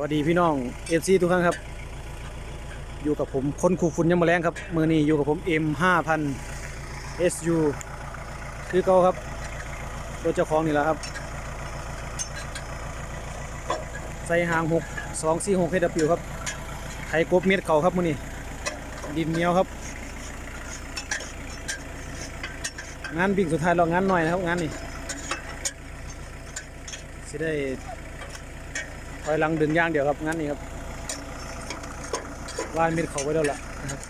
วัสดีพี่น้องเอฟซีทุกท่านครับ อยู่กับผมคนคูฝุ่นยังมาแรงครับมือนี้อยู่กับผม M 5000 SU คือเก่าครับตัวเจ้าของนี่แหละครับ ใส่หาง6 2 4 6 HW ครับไถกบเม็ดเขาครับมือนี้ดินเหนียวครับ งานบิ่งสุดท้ายเรางานหน่อยนะครับงานนี้สิได้ ถอยหลังดึงย่างเดียวครับงั้นนี่ครับว่ามิดเขาไว้แล้วล่ะนะครับ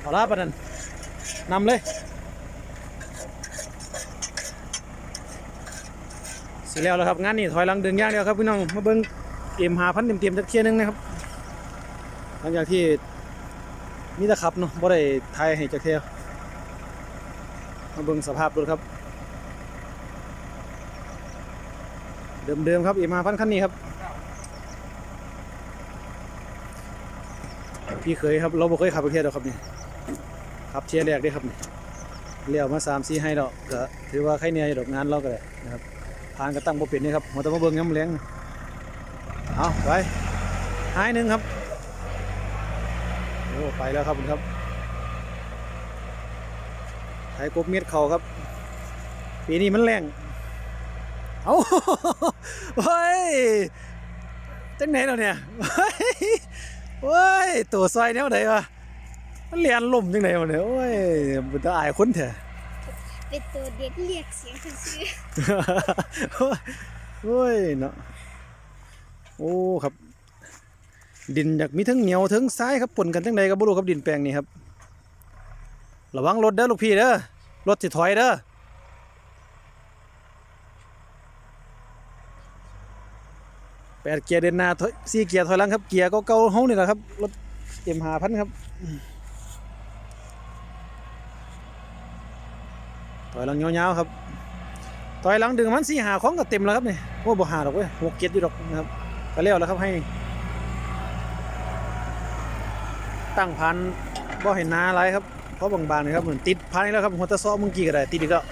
เอาละปะนันนำเลยสิแล้วแล้วครับงานนี้ถอยหลังดึงย่างเดียวครับพี่น้องมาเบิ้งเอ็มหาพันเต็มๆจักเทียหนึงนะครับ หลังจากที่ มีแต่ขับเนาะบ่ได้ทายให้จักเทียมาเบิ่งสภาพรถครับ เดิมๆครับอีมาพันคันนี้ครับพี่เคยครับ เราบ่เคยขับไปเที่ยวดอกครับนี่ขับเที่ยวแรกเด้ครับนี่เลี้ยวมา3 4ให้ดอกก็ถือว่าใครเนี่ยอยู่ดอกงานเราก็ได้นะครับผ่านก็ตั้งบ่เป็นนี่ครับมาแต่มาเบิ่งยามแลงเอาไปหายหนึ่งครับ อ้ไปแล้วครับคุณครับไถกบเม็ดเขาครับ ปีนี้มันแรงเอาเฮ้ยจังไหนเราเนี่ยเฮ้ยเฮ้ยตัวซอยแนวไหนวะมันเลียนล่มจังไหนวะเนี่ยโอ้ยมันจะอายคนเถอะเป็นตัวเด็กเรียกเสียงซื่อโอ้ยเนาะโอ้ครับ ดินอยากมีทั้งเหนียวทั้งซ้ายครับปนกันทั้งใดก็บ่รู้ครับดินแปลงนี้ครับ ระวังรถเด้อลูกพี่เด้อรถสิถอยเด้อแปดเกียร์เดินหน้าถอยสี่เกียร์ถอยหลังครับเกียร์ก็เก่าๆเฮานี่แหละครับรถเอ็มหาพันครับถอยหลังยาวๆครับถอยหลังดึงมันสี่หาของก็เต็มแล้วครับนี่โอ้บ่หาดอกเว้ยหกเกียร์อยู่ดอกนะครับก็แล้วแล้วครับให้ ตั้งพันบ่เห็นนาอะไรครับเพราะบางๆนี่ครับเหมือนติดพันอีกแล้วครับหัวตะซ้อเมื่อกี้ก็ได้ติดอีกแล้ว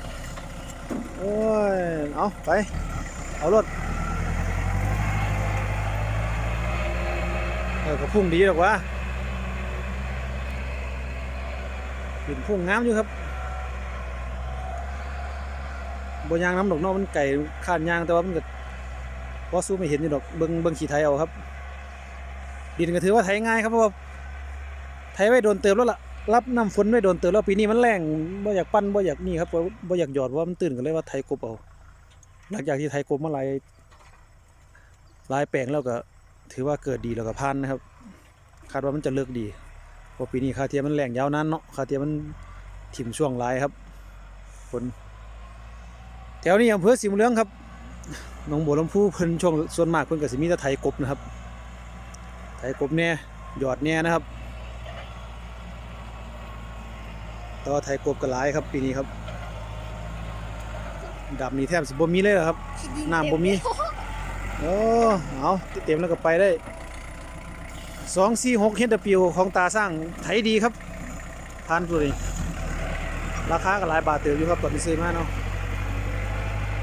โอ้ยเอาไปเอารถเออก็พุ่งดีหรอกวะเป็นพุ่งงามอยู่ครับบนยางน้ำดอกนอกมันไก่ขานยางแต่ว่ามันก็พอสู้ไม่เห็นอยู่ดอกเบิ้งเบิ้งขี่ไทยเอาครับ ดินก็ถือว่าไถง่ายครับเพราะว่า ไถไว้โดนเติมแล้วล่ะรับน้ำฝนไว้โดนเติมแล้วปีนี้มันแรงบ่อยากปั้นบ่อยากนี่ครับบ่บ่อยากหยอดเพราะว่ามันตื่นกันเลยว่าไถกบเอาหลังจากที่ไถกบมาหลายลายแปลงแล้วก็ ถือว่าเกิดดีแล้วก็พันนะครับ คาดว่ามันจะเลิกดีเพราะปีนี้คาเทียมันแรงยาวนานเนาะคาเทียมันถิ่มช่วงลายครับฝนแถวนี้อำเภอสีมเหลืองครับหนองบัวลำพูเพิ่นช่วงส่วนมากเพิ่นก็สิมีแต่ไถกบนะครับไถกบแน่หยอดแน่นะครับ แต่ว่าไทยกบก็หลายครับปีนี้ครับดับนี่แทบสิบ่มีเลยเหรอครับๆน้ำบ่มีโอ้เอาเต็มแล้วก็ไปได้สองสี่หกเฮดปิวของตาสร้างไถดีครับผ่านตัวนี้ราคาก็หลายบาทเติมอยู่ครับตอนนี้ซื้อมาเนาะ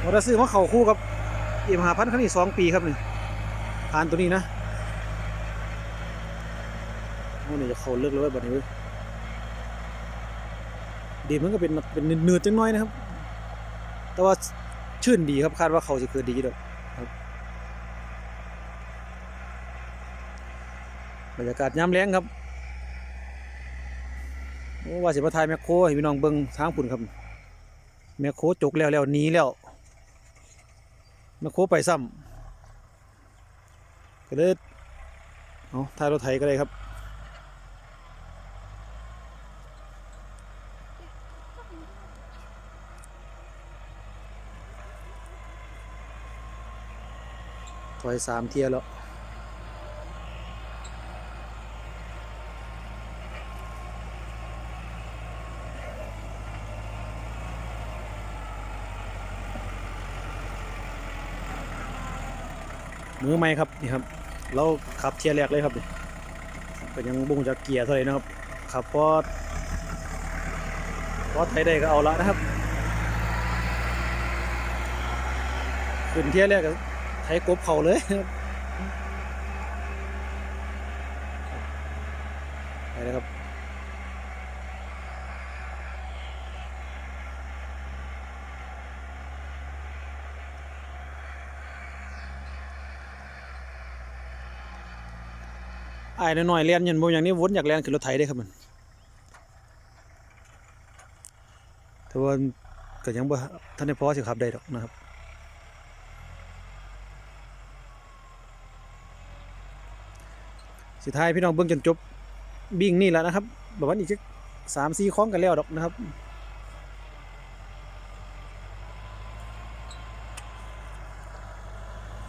มอเตอร์ซื้อมาเข่าคู่กับเอ็มหาพันคันนี้สองปีครับนี่ผ่านตัวนี้นะโอ้นี่จะเข้าเลิกแล้วเว้ยบัดนี้เว้ย ดีมันก็เป็นเป็นเนืดๆจังน้อยนะครับ แต่ว่าชื่นดีครับคาดว่าเขาจะเกิดดีดอกครับบรรยากาศยามแรงครับว่าสิมาทายแมคโครให้พี่น้องเบิ่งทางปุ่นครับ แมคโครจกแล้วแล้วหนีแล้วแมคโครไปซ้ำก็เลยเอาทายรถไถก็ได้ครับ อยสามเทียแล้วมือใหม่ครับนี่ครับเราขับเทียแรกเลยครับนี่ก็ยังบุ้งจากเกียร์เท่าไหร่นะครับขับพอพอไทยได้ก็เอาละนะครับขึ้นเทียแรกก็ ไทยกบเขาเลยครับไปเลยครับไอ้ายน้อยๆเรียนยันบ่อย่างนี้วนอยากเรียนขึ้นรถไถได้ครับมันแต่ว่าก็ยังบ่ท่านได้พอสิขับได้ดอกนะครับ สุดท้ายพี่น้องเบิ่งจนจบบิ่งนี่แหละนะครับแบบว่าอีกสักสามสี่คล้องกันแล้วดอกนะครับ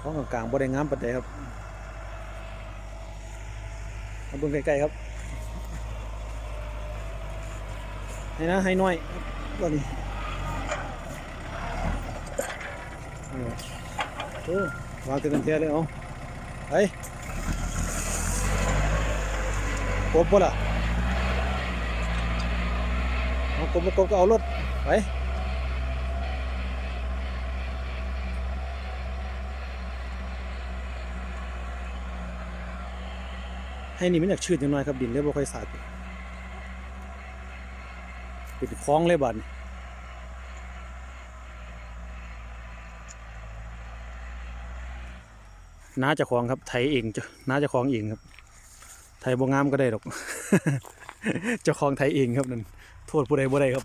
คล้องกลางๆบ่ได้งามปานใดครับมาเบิ่งใกล้ๆครับให้นะให้น้อยตอนนี้นี่ว่ะโอ้วางเตึงกันเทียเลยเอาไป กบบ่ล่ะเอากบบ่กบก็เอารถไปให้นี่มันอยากชืดจังน่อยครับดินเลยบ่ค่อยสาดป็นคลองเลยบัดนี้น้าจะคลองครับไทยเองจ้าน้าจะคลองเองครับ ไทยบ่งามก็ได้ดอก เจ้าของไทยเองครับนั่นโทษผู้ใดบ่ได้ครับ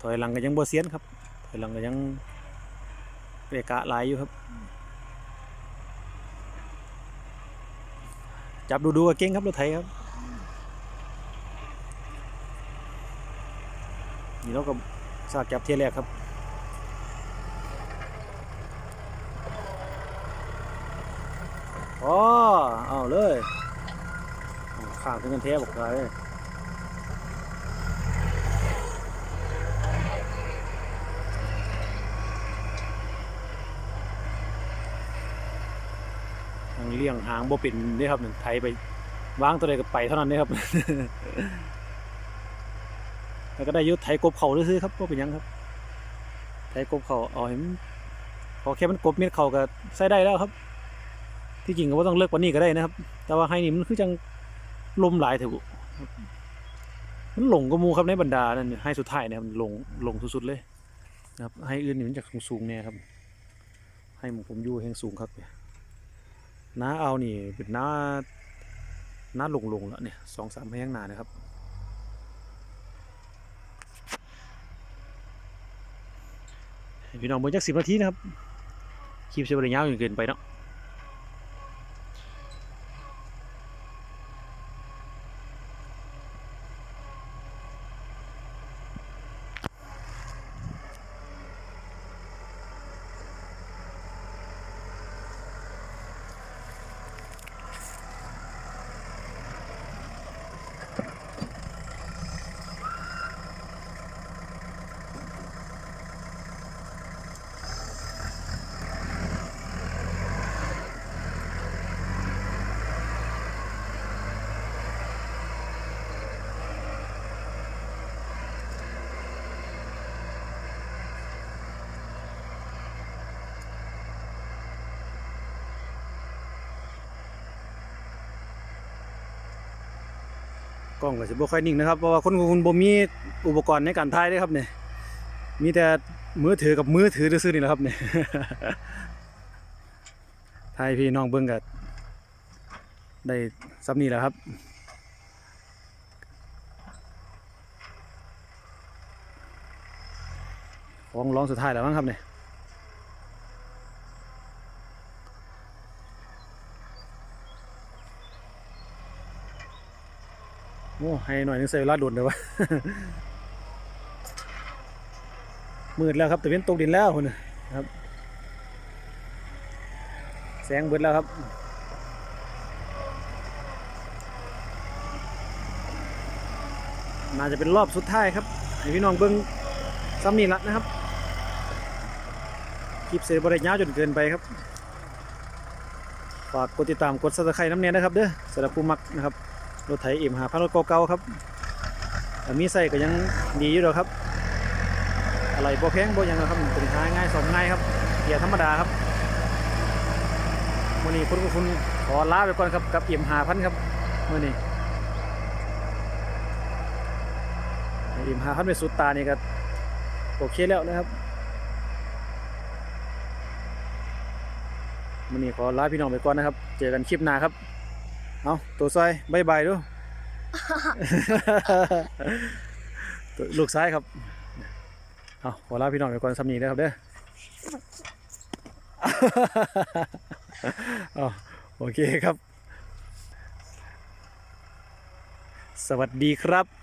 ถอยหลังก็ยังบ่เซียนครับ ถอยหลังก็ยังเปะกะหลายอยู่ครับ จับดูดูก็เก่งครับรถไถครับ นี่เราก็สากจับเทียแรกครับอ๋อเอาเลยเอาข้างถึงกันแท้บอกเลยทางเลี่ยงหางบ่เป็นนี่ครับหนึ่งไทยไปวางตัวใดก็ไปเท่านั้นนี่ครับ แล้วก็ได้ยุทธไทยกบเขาซื้อครับก็เป็นยังครับไทยกบเขาเอาเห็นพอแค่มันกบเม็ดเขาก็ใส่ได้แล้วครับ ที่จริงก็ว่าต้องเลิกว่านี้ก็ได้นะครับ แต่ว่าให้นี่มันคือจังลมหลายเถอะมันหลงก็มูครับในบรรดานั่นให้สุดท้ายเนี่ยมันหลงหลงสุดๆเลยนะครับ ให้อื่นนี่มันจากสูงๆเนี่ยครับ ให้มผมอยู่แห่งสูงครับเนี่ยน้าเอานี่เป็นน้าน้าหลงๆแล้วเนี่ยสองสามพยักหนานะครับ ให้ พี่น้องเบิ่งจักสิบนาทีนะครับคลิปเสียบริยาวจนเกินไปเนาะ กล้องก็สิบ่ค่อยนิ่งนะครับเพราะว่าคนคุณบ่มีอุปกรณ์ในการถ่ายเด้ครับเนี่ยมีแต่มือถือกับมือถือซื่อนี่แหละครับเนี่ยถ่ายพี่น้องเบิ่งก็ได้ซ้ำนี่แหละครับของร้องสุดท้ายแล้วมั้งครับเนี่ย โอ้ให้หน่อยนึงใส่เวลาโดดเลยวะมืดแล้วครับแต่เว้นตกดินแล้วคุณนะครับ แสงเบิดแล้วครับน่าจะเป็นรอบสุดท้ายครับให้พี่น้องเบิ้งซ้ำนี่ละนะครับคลิปเสร็จบริยาจนเกินไปครับฝากกดติดตามกดซับสไครต์น้ำเนียนะครับเด้อสำหรับผู้มักนะครับ รถไถเอ็มหาพันรถเก่าๆครับมีใส่ก็ยังดีอยู่หรอกครับ อะไรบ่แพงบ่ยังหรอกครับเป็นหาง่ายสอนง่ายครับเกียร์ธรรมดาครับมื่อนี้คุณคุณขอลาไปก่อนครับกับเอ็มหาพันครับมื่อนี้เอ็มหาพันเป็นสุดตานี่ก็โอเคแล้วนะครับมื่อนี้ขอลาพี่น้องไปก่อนนะครับ เจอกันคลิปหน้าครับ เอาตัวซอยบายบายดูตัวลูกซ้ายครับ เอาขอลาพี่น้องไปก่อนสำนีนะครับเด้อเอาโอเคครับ สวัสดีครับ